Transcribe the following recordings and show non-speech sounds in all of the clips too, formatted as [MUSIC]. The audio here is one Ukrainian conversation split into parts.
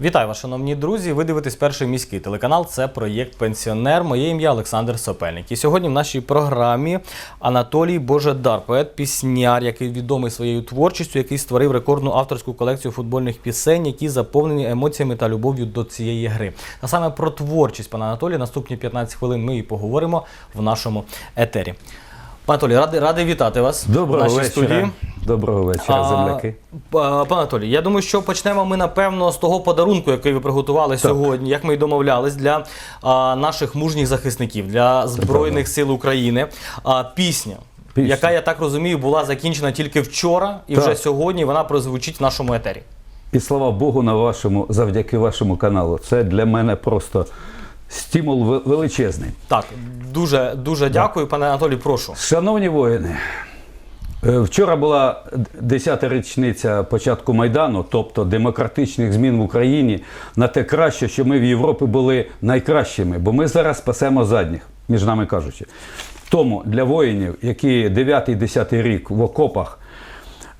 Вітаю вас, шановні друзі. Ви дивитесь перший міський телеканал. Це проєкт Пенсіонер. Моє ім'я Олександр Сопельник. І сьогодні в нашій програмі Анатолій Божедар, поет пісняр, який відомий своєю творчістю, який створив рекордну авторську колекцію футбольних пісень, які заповнені емоціями та любов'ю до цієї гри. А саме про творчість пана Анатолія наступні 15 хвилин ми і поговоримо в нашому етері. Пане Анатолій, радий, радий вітати вас в Доброго нашій вечора. студії. Доброго вечора, земляки. па- Пане Анатолій, я думаю, що почнемо ми напевно з того подарунку, який ви приготували сьогодні, як ми й домовлялись для а, наших мужніх захисників, для Збройних сил України. А, пісня, Пісня. яка, я так розумію, була закінчена тільки вчора, і Так. вже сьогодні вона прозвучить в нашому етері. І слава Богу, на вашому, завдяки вашому каналу. Це для мене просто стимул величезний. Так, дуже дуже дякую, пане Анатолій. Прошу. Шановні воїни, е, вчора була 10-та річниця початку Майдану, тобто демократичних змін в Україні, на те краще, що ми в Європі були найкращими, бо ми зараз спасемо задніх, між нами кажучи. Тому для воїнів, які 9-10 рік в окопах,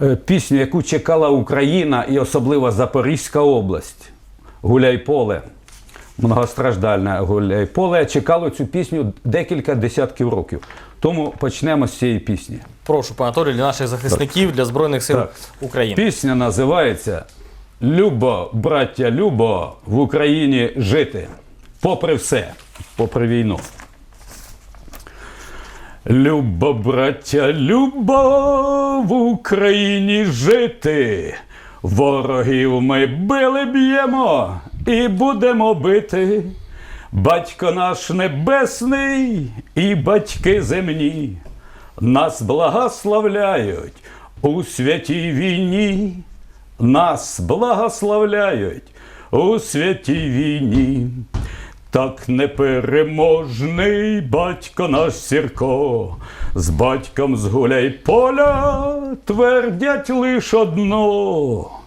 е, пісню, яку чекала Україна і особливо Запорізька область, Гуляй поле, многостраждальне Гуляй поле, чекало цю пісню декілька десятків років. Тому почнемо з цієї пісні. Прошу, пане Анатолій, для наших захисників, для Збройних сил Так. України. Пісня називається Любо, браття, любо в Україні жити. Попри все, попри війну. Любо, браття, любо в Україні жити. Ворогів ми били б'ємо і будемо бити. Батько наш небесний і батьки земні нас благословляють у святій війні. Нас благословляють у святій війні. Так непереможний батько наш Сірко, з батьком з гуляй поля твердять лиш одно.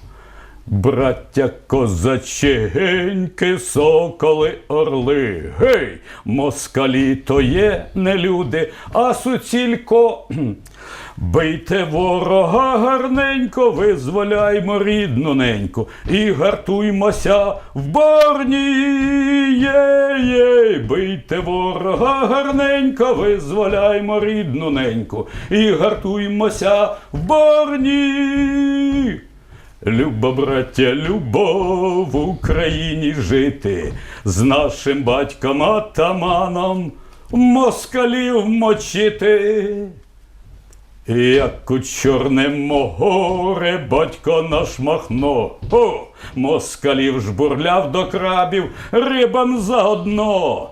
Браття козаченьки, соколи, орли. Гей, москалі то є не люди, а суцілько. [CLEARS THROAT] Бийте ворога гарненько, визволяймо рідну неньку і гартуймося в борні. Єй-єй, бийте ворога гарненько, визволяймо рідну неньку і гартуймося в борні. Любо, браття, любов в Україні жити, з нашим батьком атаманом москалів мочити. Як у Чорне море батько наш махно, О, москалів жбурляв до крабів рибам заодно.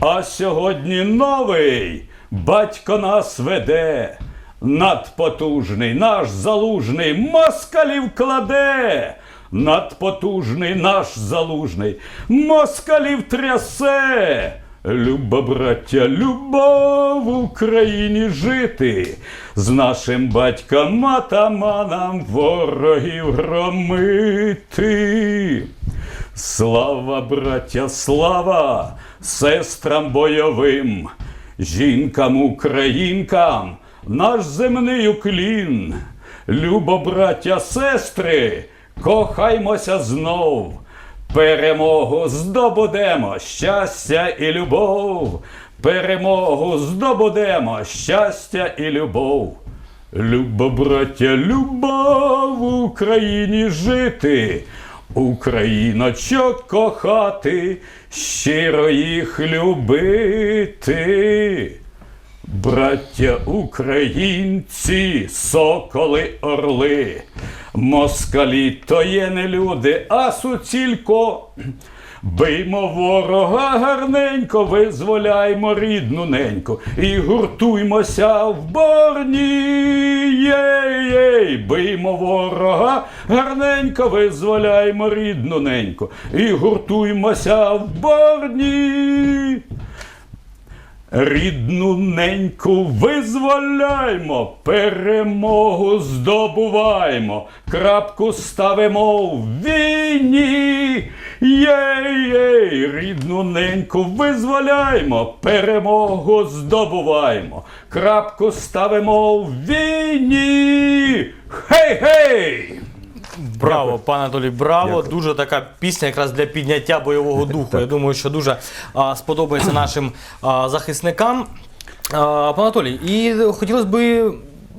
А сьогодні новий батько нас веде, надпотужний наш залужний москалів кладе. Надпотужний наш залужний москалів трясе. Люба, браття, любов в Україні жити, з нашим батьком атаманом ворогів громити. Слава, браття, слава сестрам бойовим, жінкам, українкам, наш земний уклін. Любо, браття, сестри, кохаймося знов. Перемогу здобудемо, щастя і любов. Перемогу здобудемо, щастя і любов. Любо, браття, любов в Україні жити, Україночок кохати, щиро їх любити. Браття українці, соколи орли, москалі то є не люди, а суцілько. Биймо ворога гарненько, визволяймо рідну неньку і гуртуймося в борні. Єй-єй, биймо ворога гарненько, визволяймо рідну неньку і гуртуймося в борні. Рідну неньку визволяймо, перемогу здобуваймо, крапку ставимо в війні. Єй-єй, рідну неньку визволяймо, перемогу здобуваймо, крапку ставимо в війні. Хей-хей! Браво, пане Анатолій, браво. Дякую. Дуже така пісня якраз для підняття бойового духу. Я думаю, що дуже а, сподобається нашим а, захисникам. А, пане Анатолій, і хотілося би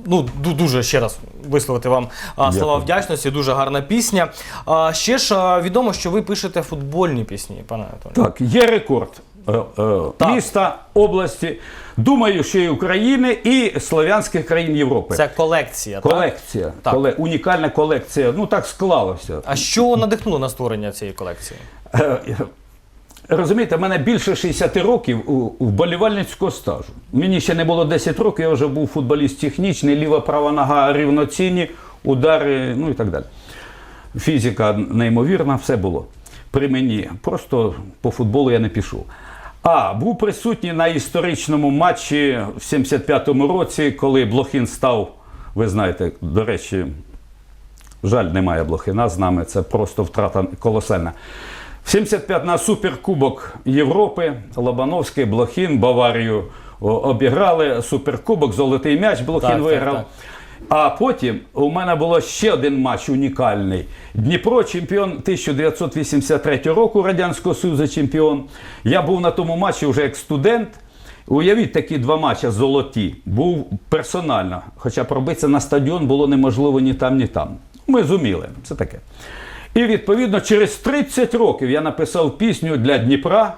ну, дуже ще раз висловити вам а, слова вдячності. Дуже гарна пісня. А, ще ж а, відомо, що ви пишете футбольні пісні, пане Анатолій. Так, є рекорд Так. міста, області. Думаю, що і України, і слов'янських країн Європи. Це колекція. Колекція, Так. коле- унікальна колекція. Ну так склалося. А що надихнуло на створення цієї колекції? Е, Розумієте, в мене більше 60 років вболівальницького стажу. Мені ще не було 10 років, я вже був футболіст технічний, ліва права нога рівноцінні, удари, ну і так далі. Фізика неймовірна, все було при мені. Просто по футболу я не пішов. А був присутній на історичному матчі в 75-му році, коли Блохін став, ви знаєте, до речі, Жаль, немає Блохина з нами, це просто втрата колосальна. В 75 на Суперкубок Європи Лобановський, Блохін, Баварію обіграли. Суперкубок, золотий м'яч Блохін Так, так, виграв. так. А потім у мене було ще один матч унікальний. Дніпро, чемпіон 1983 року Радянського Союзу чемпіон. Я був на тому матчі вже як студент. Уявіть такі два матчі золоті. Був персонально. Хоча пробитися на стадіон було неможливо ні там, ні там. Ми зуміли. Це таке. І відповідно через 30 років я написав пісню для Дніпра,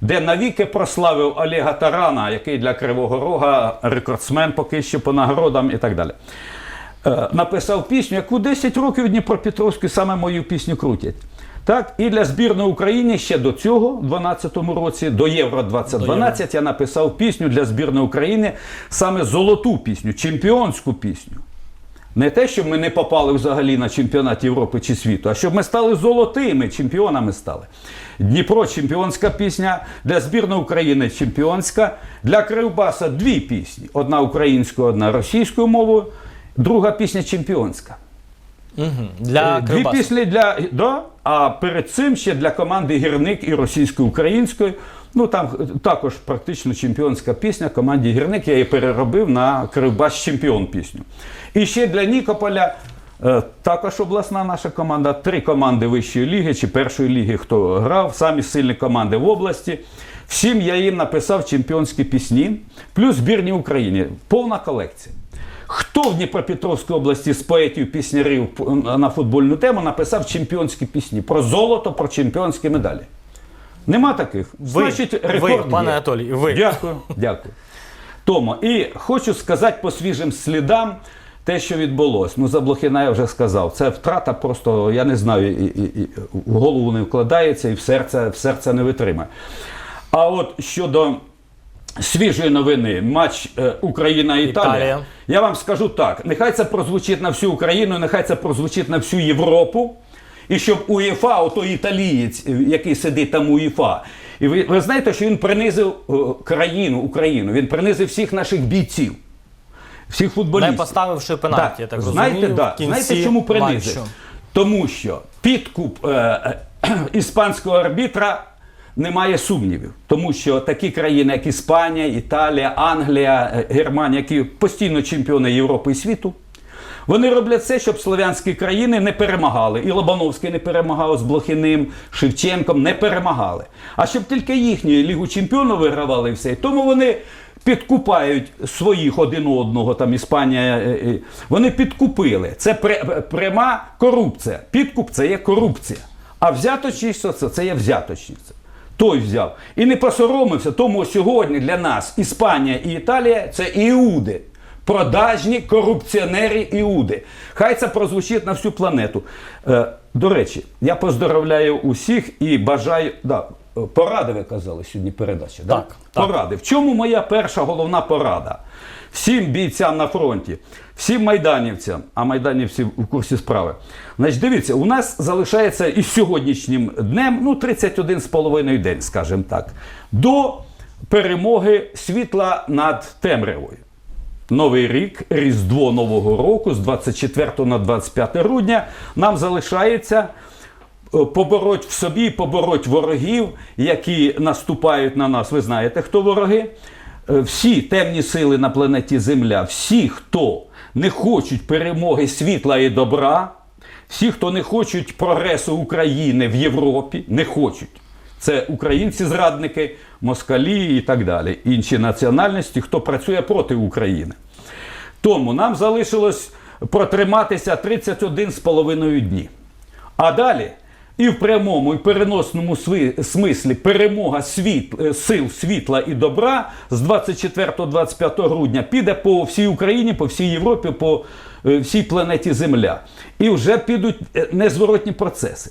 де навіки прославив Олега Тарана, який для Кривого Рога рекордсмен поки що по нагородам і так далі. Е, Написав пісню, яку 10 років в Дніпропетровську саме мою пісню крутять. Так, і для збірної України ще до цього, в 2012 році, до Євро 2012, я написав пісню для збірної України, саме золоту пісню, чемпіонську пісню. Не те, щоб ми не попали взагалі на чемпіонат Європи чи світу, а щоб ми стали золотими чемпіонами стали. Дніпро чемпіонська пісня, для збірної України чемпіонська, для Кривбаса дві пісні: одна українською, одна російською мовою, друга пісня чемпіонська. Угу. Для Е, Дві Кривбасу. пісні для да, а перед цим ще для команди гірник і російської української. Ну там також практично чемпіонська пісня команді гірник. Я її переробив на Кривбас чемпіон пісню. І ще для Нікополя. Е, Також обласна наша команда, три команди вищої ліги чи першої ліги, хто грав, самі сильні команди в області. Всім я їм написав чемпіонські пісні, плюс збірні України. Повна колекція. Хто в Дніпропетровській області з поетів піснярів на футбольну тему написав чемпіонські пісні про золото, про чемпіонські медалі? Нема таких. Ви, Значить, ви, пане. Анатолій, ви. Дякую, дякую. Тому, і хочу сказати по свіжим слідам те, що відбулось. Ну, за Блохіна я вже сказав. Це втрата просто, я не знаю, і, і, і в голову не вкладається і в серце, в серце не витримає. А от щодо свіжої новини, матч е, Україна-Італія. Італія. Я вам скажу так: нехай це прозвучить на всю Україну, нехай це прозвучить на всю Європу. І щоб УЄФА, ото італієць, е, який сидить там у УЄФА, і ви, ви знаєте, що він принизив е, країну, Україну, він принизив всіх наших бійців, всіх футболістів. Не поставивши пенальті, я так знаєте, розумію, да. в кінці знаєте, чому принизив? матчу. Тому що підкуп е, е, іспанського арбітра немає сумнівів. Тому що такі країни, як Іспанія, Італія, Англія, е, Германія, які постійно чемпіони Європи і світу, вони роблять все, щоб слов'янські країни не перемагали. І Лобановський не перемагав з Блохиним, Шевченком не перемагали. А щоб тільки їхню Лігу чемпіонів вигравали і все. Тому вони підкупають своїх один одного, там Іспанія. е, е, Вони підкупили. Це пряма корупція. Підкуп це є корупція. А взяточність це, це є взяточність. Той взяв. І не посоромився, тому сьогодні для нас Іспанія і Італія це іуди. Продажні корупціонери іуди. Хай це прозвучить на всю планету. Е, до речі, я поздоровляю усіх і бажаю. Да, е, поради ви казали сьогодні передача. да? Так, так. Поради. В чому моя перша головна порада? Всім бійцям на фронті, всім майданівцям, а майданівці в курсі справи. Значить, дивіться, у нас залишається і сьогоднішнім днем, ну, 31 з половиною день, скажімо так, до перемоги світла над темрявою. Новий рік, Різдво Нового року з 24 на 25 грудня нам залишається побороть в собі, побороть ворогів, які наступають на нас. Ви знаєте, хто вороги? Е, Всі темні сили на планеті Земля, всі, хто не хочуть перемоги світла і добра, всі, хто не хочуть прогресу України в Європі, не хочуть. Це українці-зрадники, москалі і так далі. Інші національності, хто працює проти України. Тому нам залишилось протриматися 31,5 дні. А далі і в прямому, і переносному смислі перемога світ, е, сил світла і добра з 24-25 грудня піде по всій Україні, по всій Європі, по е, всій планеті Земля. І вже підуть е, незворотні процеси.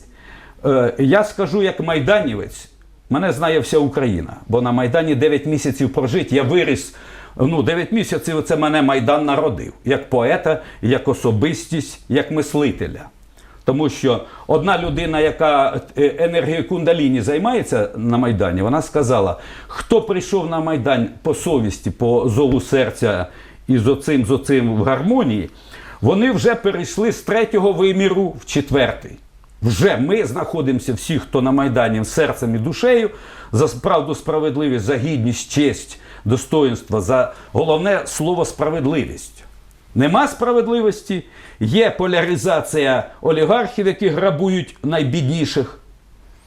Я скажу як майданівець, мене знає вся Україна, бо на Майдані 9 місяців прожить, я виріс. Ну, 9 місяців це мене Майдан народив, як поета, як особистість, як мислителя. Тому що одна людина, яка е, енергією кундаліні займається на Майдані, вона сказала: хто прийшов на Майдан по совісті, по зову серця і з оцим, з оцим в гармонії, вони вже перейшли з третього виміру в четвертий. Вже ми знаходимося всі, хто на Майдані серцем і душею, за правду, справедливість, за гідність, честь, достоинство, за головне слово справедливість. Нема справедливості, є поляризація олігархів, які грабують найбідніших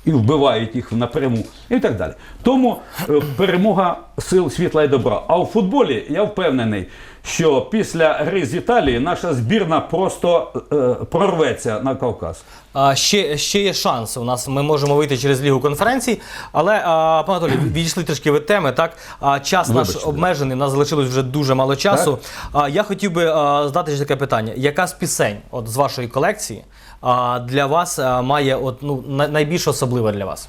і вбивають їх напряму, і так далі. Тому е, перемога сил світла і добра. А у футболі я впевнений, що після гри з Італії наша збірна просто е, прорветься на Кавказ. Ще, ще є шанс. У нас ми можемо вийти через лігу конференцій. Але, пане Анатолій, відійшли трішки від теми. Так, час наш обмежений, нас залишилось вже дуже мало часу. А, я хотів би задати ще таке питання: яка з пісень от, з вашої колекції для вас має от, ну, найбільш особлива для вас?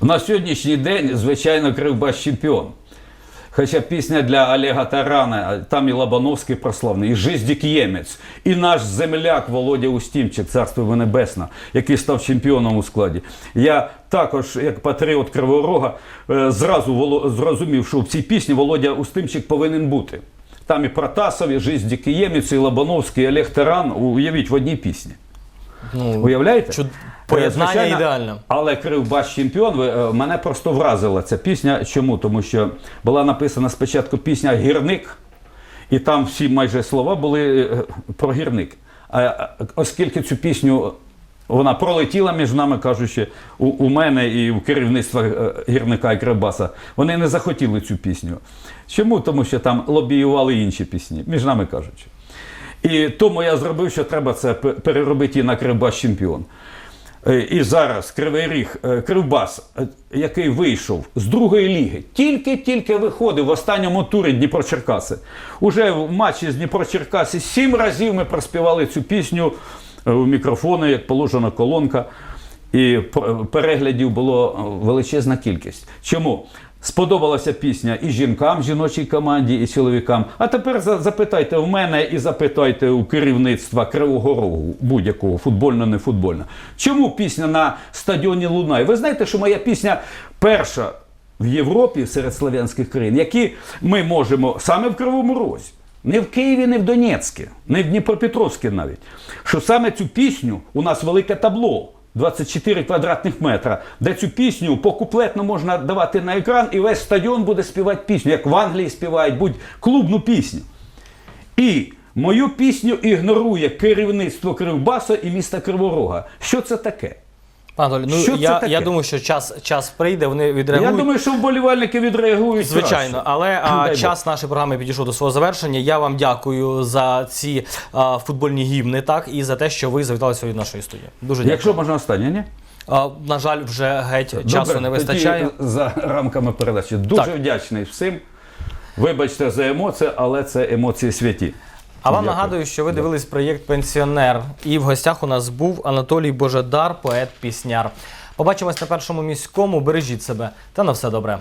На сьогоднішній день, звичайно, Кривбас чемпіон. Хоча пісня для Олега Тарана, там і Лобановський прославний, і Жиздік Ємець, і наш земляк Володя Устімчик, царство його небесне, який став чемпіоном у складі. Я також, як патріот Кривого Рога, е, зразу зрозумів, що в цій пісні Володя Устимчик повинен бути. Там і Протасов, і Жиздік Ємець, і Лобановський, і Олег Таран, уявіть, в одній пісні. Ну, Уявляєте? Чуд- поєднання Е, ідеальне. Але Кривбас чемпіон. ви, е, Мене просто вразила ця пісня. Чому? Тому що була написана спочатку пісня Гірник, і там всі майже слова були е, про гірник. А е, оскільки цю пісню. Вона пролетіла між нами, кажучи, у, у мене і у керівництва е, гірника і Кривбаса. Вони не захотіли цю пісню. Чому? Тому що там лобіювали інші пісні, між нами кажучи. І тому я зробив, що треба це переробити і на Кривбас чемпіон. Е, І зараз Кривий Ріг, е, Кривбас, е, який вийшов з другої ліги, тільки-тільки виходив в останньому турі Дніпро-Черкаси. Уже в матчі з Дніпро-Черкаси сім разів ми проспівали цю пісню у мікрофони, як положена колонка. І переглядів було величезна кількість. Чому? Сподобалася пісня і жінкам, жіночій команді, і чоловікам. А тепер запитайте в мене і запитайте у керівництва Кривого Рогу, будь-якого, футбольно, не футбольно. Чому пісня на стадіоні лунає? Ви знаєте, що моя пісня перша в Європі серед славянських країн, які ми можемо саме в Кривому Розі. Не в Києві, не в Донецьку, не в Дніпропетровську навіть. Що саме цю пісню у нас велике табло. 24 квадратних метра, де цю пісню покуплетно можна давати на екран, і весь стадіон буде співати пісню, як в Англії співають, будь клубну пісню. І мою пісню ігнорує керівництво Кривбаса і міста Криворога. Що це таке? Пане Анатолій, ну Що це я, таке? я думаю, що час, час прийде, вони відреагують. Я думаю, що вболівальники відреагують. Звичайно, краще. але а, Дай час нашої програми підійшов до свого завершення. Я вам дякую за ці а, футбольні гімни, так і за те, що ви завітали сьогодні до нашої студії. Дуже дякую. Якщо можна останнє, ні? А, на жаль, вже геть часу Добре, не вистачає. тоді за рамками передачі. Дуже Так. вдячний всім. Вибачте за емоції, але це емоції святі. А вам Дякую. нагадую, що ви дивились проєкт Пенсіонер. І в гостях у нас був Анатолій Божедар, поет-пісняр. Побачимось на першому міському. Бережіть себе та на все добре.